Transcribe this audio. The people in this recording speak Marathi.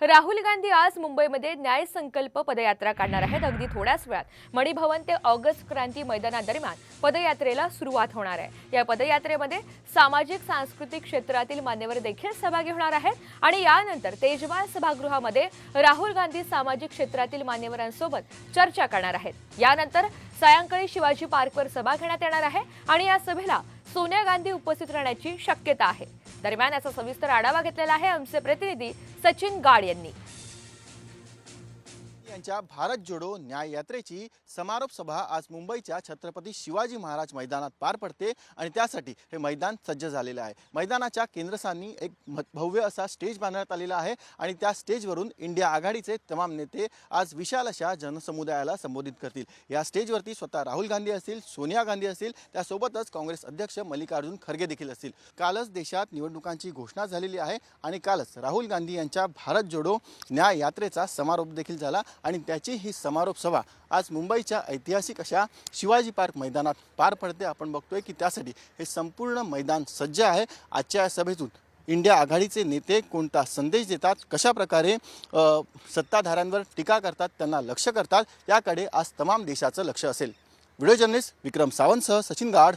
राहुल गांधी आज मुंबईमध्ये न्याय संकल्प पदयात्रा काढणार आहेत. अगदी थोड्याच वेळात मणिभवन ते ऑगस्ट क्रांती मैदानादरम्यान पदयात्रेला सुरुवात होणार आहे. या पदयात्रेमध्ये सामाजिक सांस्कृतिक क्षेत्रातील मान्यवर देखील सहभागी होणार आहेत. आणि यानंतर तेजवाल सभागृहामध्ये राहुल गांधी सामाजिक क्षेत्रातील मान्यवरांसोबत चर्चा करणार आहेत. यानंतर सायंकाळी शिवाजी पार्कवर सभा घेण्यात येणार आहे. आणि या सभेला सोनिया गांधी उपस्थित राहण्याची शक्यता आहे. दरम्यान याचा सविस्तर आढावा घेतलेला आहे आमचे प्रतिनिधी सचिन गाड यांनी. यांच्या भारत जोडो न्याय यात्रेची समारोप सभा आज मुंबईच्या छत्रपती शिवाजी महाराज मैदानात पार पडते आणि त्यासाठी हे मैदान सज्ज झालेलं आहे. मैदानाच्या केंद्रस्थानी एक भव्य असा स्टेज बांधण्यात आलेला आहे आणि त्या स्टेजवरून इंडिया आघाडीचे तमाम नेते आज विशाल अशा जनसमुदायाला संबोधित करतील. या स्टेजवरती स्वतः राहुल गांधी असतील सोनिया गांधी असतील त्यासोबतच काँग्रेस अध्यक्ष मल्लिकार्जुन खरगे देखील असतील. कालच देशात निवडणुकांची घोषणा झालेली आहे आणि कालच राहुल गांधी यांच्या भारत जोडो न्याय यात्रेचा समारोप देखील झाला आणि त्याची ही समारोप सभा आज मुंबईच्या ऐतिहासिक अशा शिवाजी पार्क मैदानात पार पडते. आपण बघतोय की त्यासाठी हे संपूर्ण मैदान सज्ज आहे. आजच्या या सभेतून इंडिया आघाडीचे नेते कोणता संदेश देतात? कशा प्रकारे सत्ताधाऱ्यांवर टीका करतात? त्यांना लक्ष करतात? याकडे आज तमाम देशाचं लक्ष असेल. व्हिडिओ जर्नलिस्ट विक्रम सावंतसह सचिन गाड